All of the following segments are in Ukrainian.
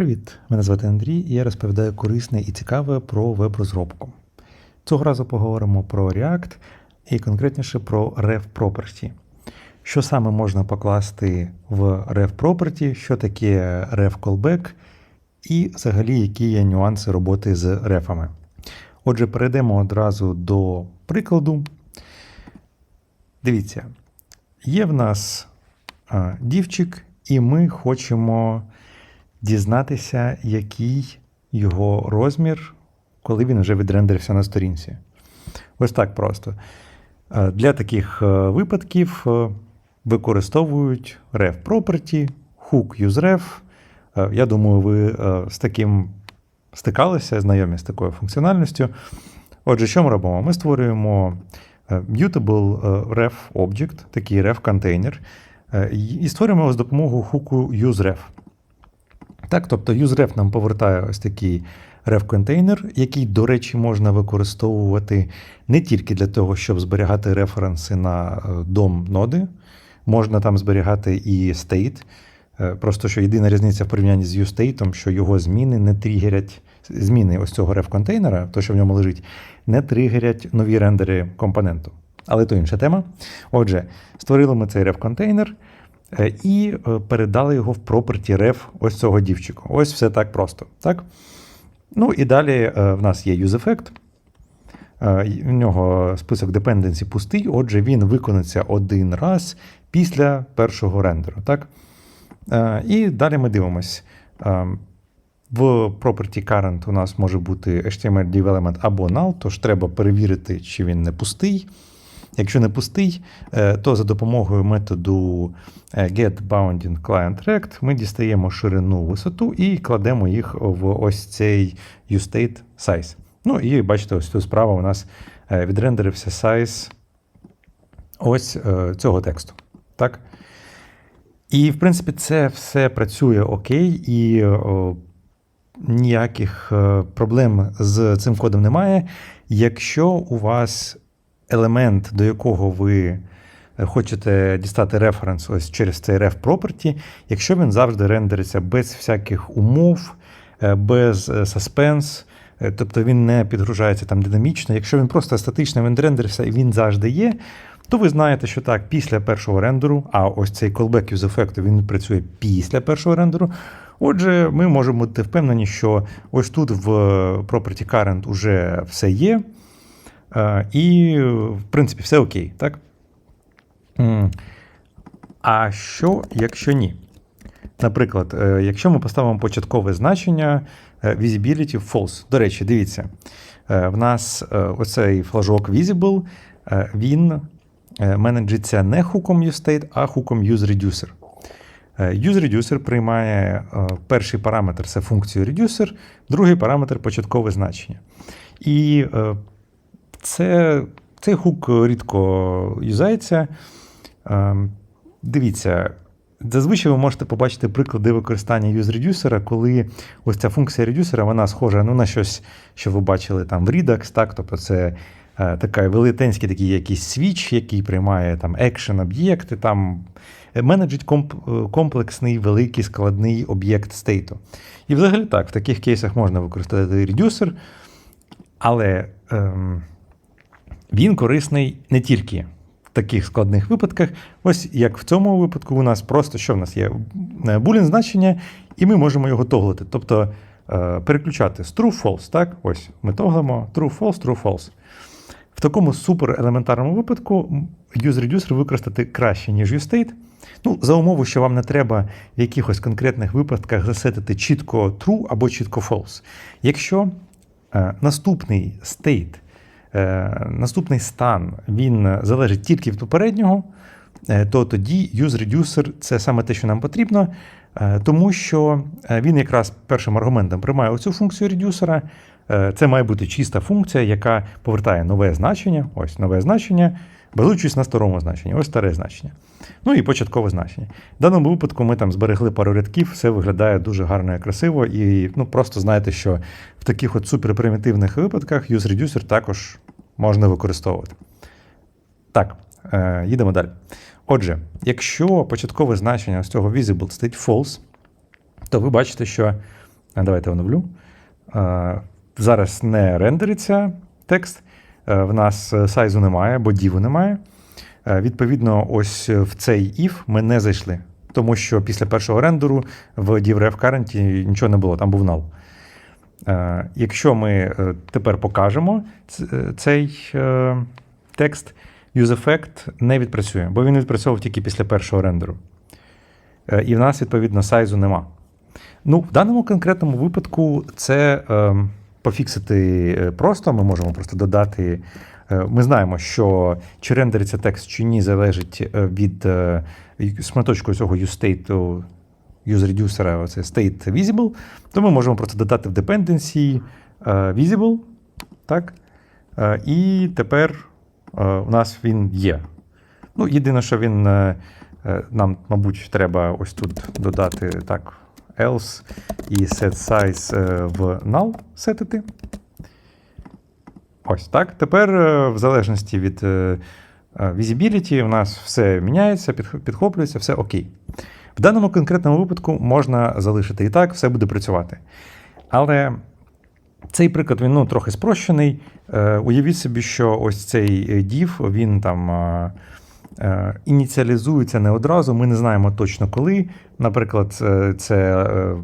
Привіт! Мене звати Андрій і я розповідаю корисне і цікаве про веб-розробку. Цього разу поговоримо про React і конкретніше про Ref Property. Що саме можна покласти в Ref Property, що таке Ref Callback, і взагалі які є нюанси роботи з рефами. Отже, перейдемо одразу до прикладу. Дивіться, є в нас дівчик, і ми хочемо дізнатися, який його розмір, коли він вже відрендерився на сторінці. Ось так просто. Е, Для таких е, випадків е, використовують ref property, hook useRef. Я думаю, ви з таким стикалися, знайомі з такою функціональністю. Отже, що ми робимо? Ми створюємо mutable ref object, такий ref контейнер, і створюємо його з допомогою хуку useRef. Так, тобто useRef нам повертає ось такий ref-контейнер, який, до речі, можна використовувати не тільки для того, щоб зберігати референси на е, дом ноди, можна там зберігати і state. Е, Просто що єдина різниця в порівнянні з uState, що його зміни не тригерять, зміни ось цього ref-контейнера, то, що в ньому лежить, не тригерять нові рендери компоненту. Але то інша тема. Отже, створили ми цей ref-контейнер. Е, і е, передали його в property ref ось цього дівчика. Ось все так просто. Так? Ну і далі е, в нас є useEffect. Е, В нього список dependency пустий, отже, він виконується один раз після першого рендеру. Так? І далі ми дивимось. В property current у нас може бути HTML div element або null, тож треба перевірити, чи він не пустий. Якщо не пустий, е, то за допомогою методу е, getBoundingClientRect ми дістаємо ширину висоту і кладемо їх в ось цей uState size. Ну і бачите, ось тут справа у нас е, відрендерився size ось цього тексту. Так? І, в принципі, це все працює окей, і о, ніяких проблем з цим кодом немає. Якщо у вас елемент, до якого ви хочете дістати референс ось через цей ref property, якщо він завжди рендериться без всяких умов, е, без е, suspense, е, тобто він не підгружається там динамічно, якщо він просто статично він рендерився і він завжди є, то ви знаєте, що так, після першого рендеру, а ось цей callback use effect, він працює після першого рендеру. Отже, ми можемо бути впевнені, що ось тут в property current уже все є. Е, І, в принципі, все окей, так? А що, якщо ні? Наприклад, е, якщо ми поставимо початкове значення е, visibility false. До речі, дивіться, в нас оцей флажок visible, він менеджиться не хуком useState, а хуком useReducer. UseReducer приймає перший параметр це функцію reducer, другий параметр початкове значення. І це, цей хук рідко юзається. Ем, Дивіться, зазвичай ви можете побачити приклади використання useReducer, коли ось ця функція редюсера, вона схожа ну, на щось, що ви бачили там в Redux, так? тобто це е, така велетенський такий якийсь свіч, який приймає там екшен об'єкти, там менеджить комп, е, комплексний великий складний об'єкт стейту. І взагалі так, в таких кейсах можна використати редюсер, але ем, він корисний не тільки в таких складних випадках. Ось як в цьому випадку, у нас просто що в нас є булін значення, і ми можемо його тоглити. Тобто е, переключати з true false. Так, ось ми тоглимо true false, true false. В такому суперелементарному випадку useReducer використати краще, ніж useState. Ну, за умову, що вам не треба в якихось конкретних випадках засетити чітко true або чітко false. Якщо е, наступний state е, наступний стан він залежить тільки від попереднього, е, то тоді useReducer – це саме те, що нам потрібно, е, тому що е, він якраз першим аргументом приймає оцю функцію редюсера. Е, Це має бути чиста функція, яка повертає нове значення, ось нове значення, базуючись на старому значенні, ось старе значення. Ну і початкове значення. В даному випадку ми там зберегли пару рядків, все виглядає дуже гарно і красиво, і ну, просто знаєте, що в таких от суперпримітивних випадках useReducer також можна використовувати. Так, е, їдемо далі. Отже, якщо початкове значення з цього visible стоїть false, то ви бачите, що Е, Давайте оновлю. Е, Зараз не рендериться текст. Е, В нас е, сайзу немає, бо діву немає. Е, Відповідно, ось в цей if ми не зайшли, тому що після першого рендеру в div.ref current нічого не було, там був null. Якщо ми тепер покажемо цей текст, useEffect не відпрацює, бо він відпрацьовував тільки після першого рендеру. І в нас, відповідно, сайзу нема. Ну, в даному конкретному випадку це е, пофіксити е, просто. Ми можемо просто додати. е, Ми знаємо, що чи рендериться текст чи ні, залежить е, від шматочку цього useState, useReducer, оце state visible, то ми можемо просто додати в dependency visible. Так? І тепер у нас він є. Ну, єдине, що він нам, мабуть, треба ось тут додати так, else і set size е, в null сетити. Ось так. Тепер, е, в залежності від е, visibility, у нас все міняється, підхоплюється, все окей. В даному конкретному випадку можна залишити і так, все буде працювати. Але цей приклад він ну, трохи спрощений. Уявіть собі, що ось цей div, він там ініціалізується не одразу. Ми не знаємо точно коли. Наприклад, е, це е,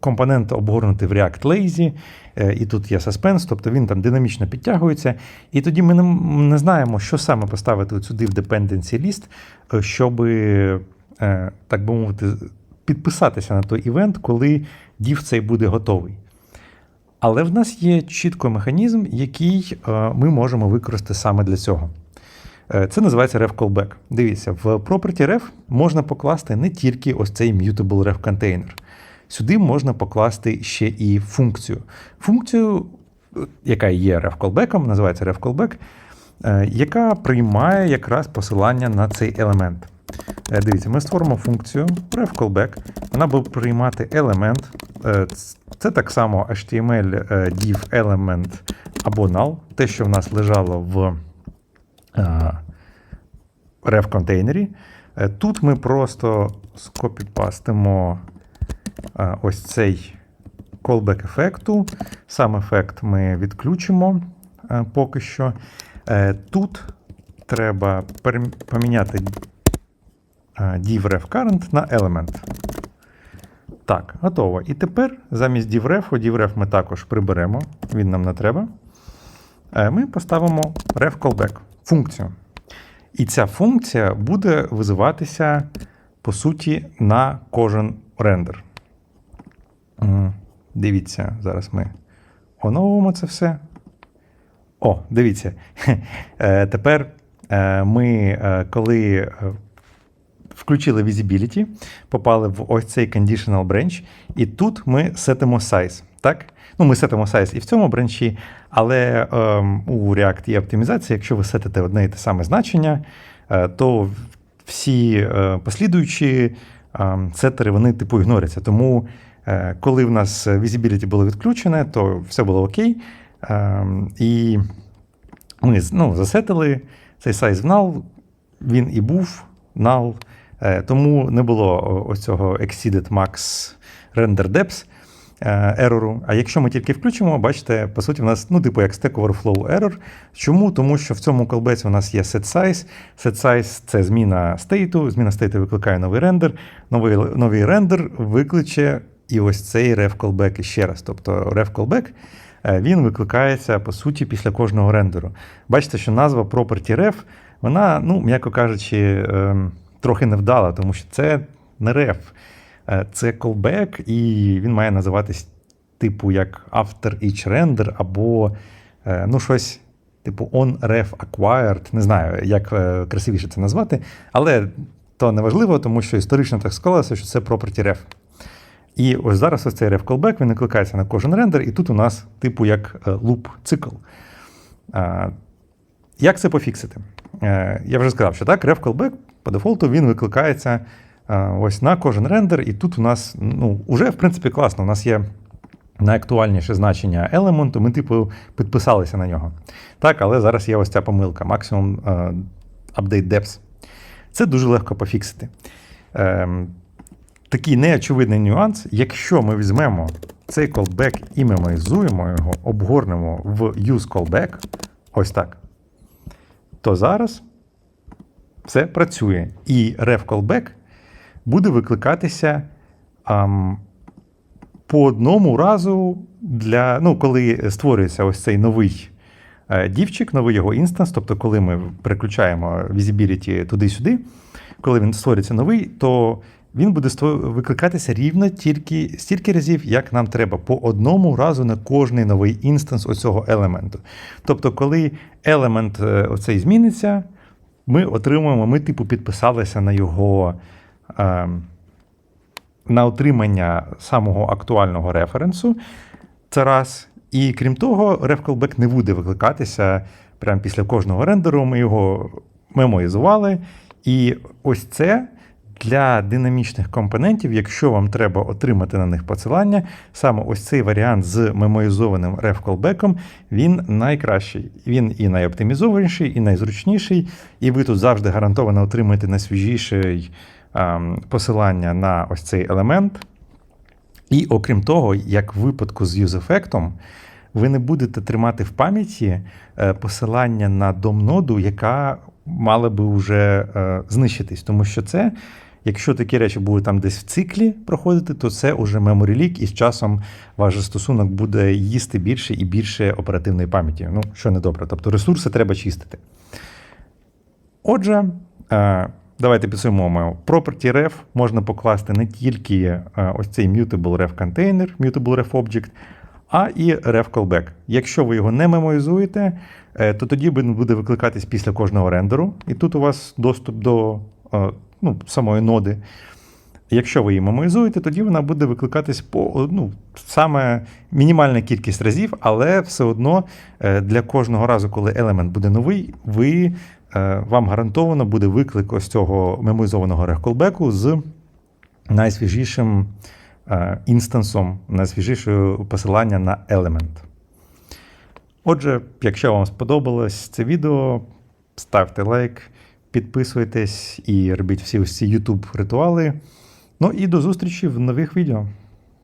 компонент обгорнутий в React Lazy, е, і тут є suspense, тобто він там динамічно підтягується. І тоді ми не, знаємо, що саме поставити сюди в dependency list, е, щоб, е, так би мовити, підписатися на той івент, коли div цей буде готовий. Але в нас є чітко механізм, який е, ми можемо використати саме для цього. Е, Це називається ref callback. Дивіться, в property ref можна покласти не тільки ось цей mutable ref container. Сюди можна покласти ще і функцію. Функцію, е, яка є ref callback, називається ref callback, е, яка приймає якраз посилання на цей елемент. Дивіться, ми створимо функцію ref callback. Вона буде приймати елемент. Це так само HTML div element або null, те, що в нас лежало в е, ref контейнері. Е, Тут ми просто скопіпастимо е, ось цей callback ефекту. Сам ефект ми відключимо поки що. Тут треба поміняти div ref current на element. Так, готово. І тепер замість divref, divref ми також приберемо, він нам не треба. Ми поставимо ref callback функцію. І ця функція буде визиватися, по суті, на кожен рендер. Дивіться, зараз ми оновимо це все. О, дивіться. Е, Тепер е, ми, е, коли включили visibility, попали в ось цей conditional branch, і тут ми сетимо size. Так? Ну, ми сетимо size і в цьому бренчі, але ем, у React є оптимізація. Якщо ви сетите одне і те саме значення, е, то всі е, послідуючі ем, сетери вони типу ігноряться. Тому, е, коли в нас visibility було відключене, то все було окей. Ем, і ми ну, засетили цей сайз в null, він і був null, е, тому не було ось цього exceeded max render depth е, ерору. А якщо ми тільки включимо, бачите, по суті, в нас, ну, типу, як Stack Overflow error. Чому? Тому що в цьому колбеці у нас є set size. Set size – це зміна стейту. Зміна стейту викликає новий рендер. Новий, новий рендер викличе і ось цей ref callback ще раз. Тобто ref callback е, він викликається, по суті, після кожного рендеру. Бачите, що назва property ref, вона, ну, м'яко кажучи, ем, трохи невдала, тому що це не ref. Е, Це callback, і він має називатись типу як after each render, або е, ну, щось типу on ref acquired. Не знаю, як е, красивіше це назвати, але то не важливо, тому що історично так склалося, що це property ref. І ось зараз ось цей ref callback, він викликається на кожен рендер, і тут у нас типу як loop цикл. Як це пофіксити? Я вже сказав, що так, ref callback по дефолту він викликається е, ось на кожен рендер, і тут у нас ну, вже, в принципі, класно. У нас є найактуальніше значення елементу, ми, типу, підписалися на нього. Так, але зараз є ось ця помилка, максимум е, update depth. Це дуже легко пофіксити. Ем, Такий неочевидний нюанс, якщо ми візьмемо цей callback і мемоїзуємо його, обгорнемо в use callback, ось так, то зараз все працює. І ref буде викликатися ам, по одному разу для, ну, коли створюється ось цей новий е, дівчик, новий його інстанс, тобто, коли ми переключаємо visibility туди-сюди, коли він створюється новий, то він буде викликатися рівно тільки стільки разів, як нам треба, по одному разу на кожний новий інстанс оцього елементу. Тобто, коли елемент е, оцей зміниться, ми отримуємо, ми, типу, підписалися на його. Е, на отримання самого актуального референсу. Це раз. І крім того, ref-callback не буде викликатися прямо після кожного рендеру. Ми його мемоїзували. І ось це для динамічних компонентів, якщо вам треба отримати на них посилання, саме ось цей варіант з мемоїзованим ref-callback, він найкращий. Він і найоптимізованіший, і найзручніший, і ви тут завжди гарантовано отримаєте найсвіжіший ем, посилання на ось цей елемент. І окрім того, як в випадку з юз-ефектом, ви не будете тримати в пам'яті е, посилання на дом-ноду, яка мала би вже е, знищитись. Тому що це, якщо такі речі будуть там десь в циклі проходити, то це уже memory leak, і з часом ваш застосунок буде їсти більше і більше оперативної пам'яті. Ну, що недобре. Тобто ресурси треба чистити. Отже, е, давайте підсумуємо. Property ref можна покласти не тільки е, ось цей mutable ref container, mutable ref object, а і ref callback. Якщо ви його не мемоїзуєте, е, то тоді він буде викликатись після кожного рендеру, і тут у вас доступ до ну, самої ноди. Якщо ви її мемоїзуєте, тоді вона буде викликатись по ну, саме мінімальна кількість разів, але все одно е, для кожного разу, коли елемент буде новий, ви, е, вам гарантовано буде виклик ось цього мемоїзованого рехколбеку з найсвіжішим е, інстансом, найсвіжішою посилання на елемент. Отже, якщо вам сподобалось це відео, ставте лайк, підписуйтесь і робіть всі ось ці YouTube ритуали. Ну і до зустрічі в нових відео.